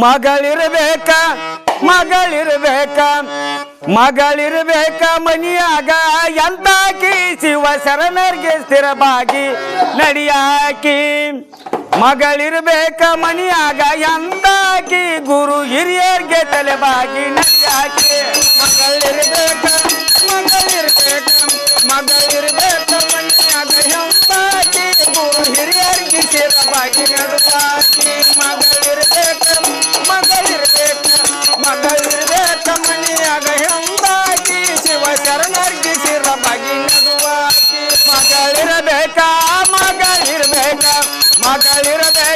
ಮಗಳಿರ್ಬೇಕ ಮಗಳಿರ್ಬೇಕ ಮಗಳಿರ್ಬೇಕ ಮನಿಯಾಗ ಎಂತಾಕಿ ಶಿವ ಶರಣರಿಗೆ ಸ್ಥಿರವಾಗಿ ನಡಿಯಾಕಿ. ಮಗಳಿರ್ಬೇಕ ಮನಿಯಾಗ ಎಂದಾಕಿ ಗುರು ಹಿರಿಯರ್ಗೆ ತಲೆಬಾಗಿ ನಡಿಯಾಕಿ. ಮಗಳಿರ್ಬೇಕ ಮಗಳಿರ್ಬೇಕ ಮಗಳಿರ್ಬೇಕ ಮನಿಯಾಗ ಎಂದಾಕಿ ಗುರು ಹಿರಿಯರ್ಗೆ ಸ್ಥಿರವಾಗಿ ನಡುವಾಕಿ ಮಗ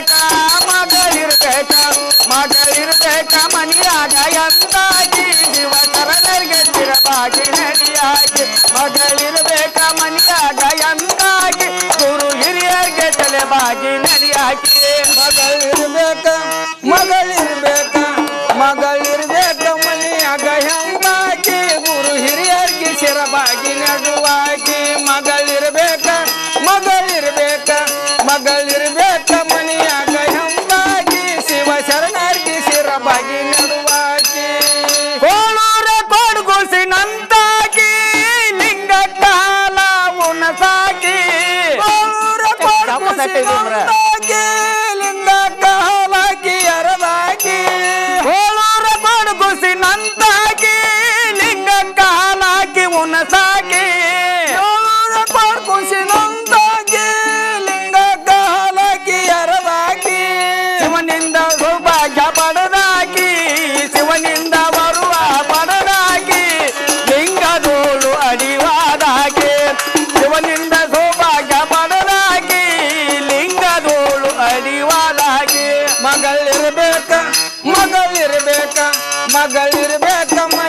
ಇರ್ಬೇಕ ಮಗಳಿರ್ಬೇಕ ಮಗಳಿರ್ಬೇಕ ಮನೆಯಾಗ ಎಂದಾಗಿ ಜೀವ ಸರಳರಿಗೆ ತಿರವಾಗಿ ನಡಿಯಾಗಿ ಮಗಳಿರ್ಬೇಕ ಮನೆಯಾಗ ಎಂದಾಗಿ ಗುರು ಹಿರಿಯರಿಗೆ ತಲೆಬಾಗಿ ನಡಿಯಾಗಿ ಮಗಳಿರ್ಬೇಕ vai perder o braço. ಮಗಳಿರ್ಬೇಕ ಮಗಳಿರ್ಬೇಕಮ್ಮ.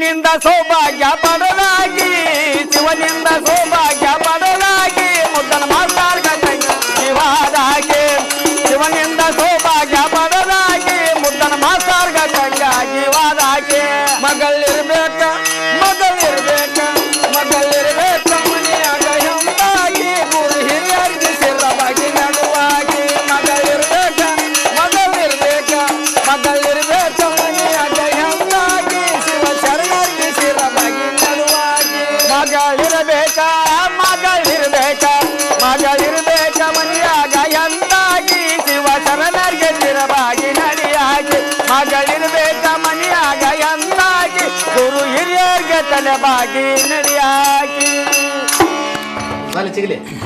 ಶಿವನಿಂದ ಸೌಭಾಗ್ಯ ಪಡದಾಗಿ ಶಿವನಿಂದ ಸೌಭಾಗ್ಯ ಹಿರಿಯರಿಗೆ ತಲೆಬಾಗಿ ನಡಿಯಾಗಿ ಚಿಗಲಿ